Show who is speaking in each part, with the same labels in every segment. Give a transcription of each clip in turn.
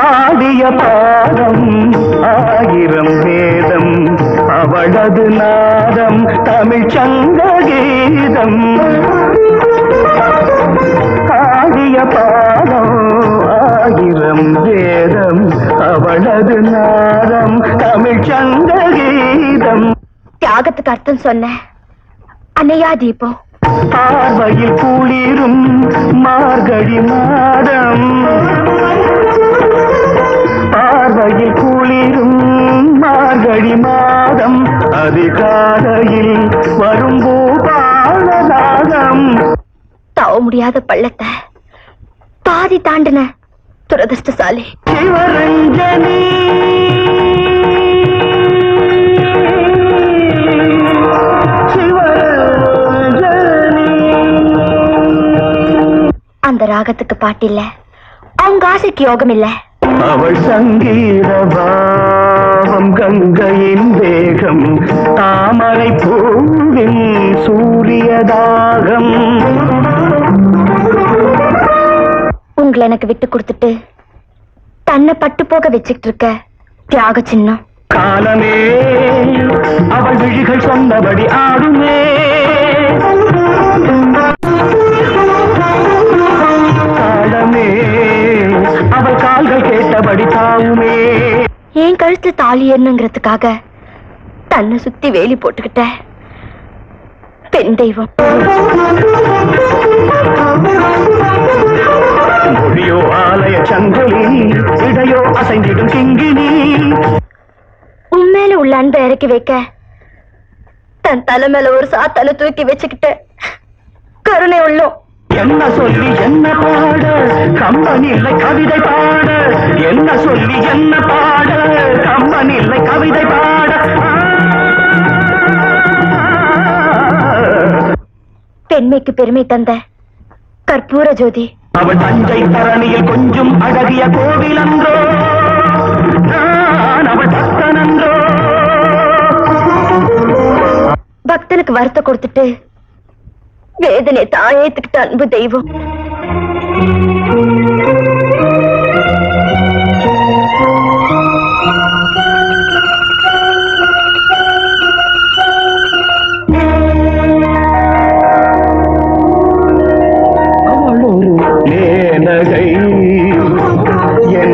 Speaker 1: பாடிய பாடம் ஆயிரம் வேதம் அவளது நாதம் தமிழ் சங்க கீதம் ஆடிய பாடம் ஆயிரம் வேதம் அவளது நாதம் தமிழ் சங்க கீதம்
Speaker 2: தியாகத்துக்கு அர்த்தம் சொன்ன. அன்னையா தீபம்.
Speaker 1: பார்வையில் குளிரும் மார்கழி மாதம் அதிகாலையில் வரும் பூபாலநாதம்
Speaker 2: தாவ முடியாத பள்ளத்தை பாதி தாண்டின துரதிருஷ்டசாலி.
Speaker 1: சிவரஞ்சனி.
Speaker 2: அந்த ராகத்துக்கு பாட்டில்ல அவங்க ஆசைக்கு யோகம் இல்ல
Speaker 1: அவள் சங்கீத பாவம் கங்கையின் வேகம் சூரியதாகம்
Speaker 2: உங்களை எனக்கு விட்டு கொடுத்துட்டு தன்னை பட்டு போக வச்சுக்கிட்டு இருக்க தியாக சின்னம்.
Speaker 1: காலமே அவள் விழிகள் சொன்னபடி ஆடுமே. காலமே அவள் கால்கள் கேட்டபடி தாவுமே.
Speaker 2: என் கழுத்துல தாலி ஏறணுங்கிறதுக்காக தன்னை சுத்தி வேலி போட்டுக்கிட்ட பெண் தெய்வம்.
Speaker 1: மொழியோ ஆலய சங்கிலி இடையோ அசைந்திடும் கிங்கினி
Speaker 2: உண்மையில உள்ள அன்பை இறக்கி வைக்க தன் தலை மேல ஒரு சாத்தால தூக்கி வச்சுக்கிட்டு கருணை உள்ளோம்.
Speaker 1: என்ன சொல்லி என்ன பாட? கம்பன் இல்லை கவிதை பாட. என்ன சொல்லி என்ன பாட? கம்பன் இல்லை கவிதை பாட.
Speaker 2: பெண்மைக்கு பெருமை தந்த கற்பூர ஜோதி.
Speaker 1: அவள் தஞ்சை தரணியில் கொஞ்சம் அழகிய கோவில் அன்றோ அவள்
Speaker 2: பக்தனுக்கு வருத்த கொடுத்துட்டு வேதனை தாயேத்துக்கிட்ட அன்பு தெய்வம்.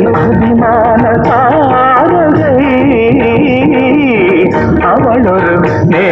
Speaker 1: என் அபிமான தாரகை அவள் ஒரு மே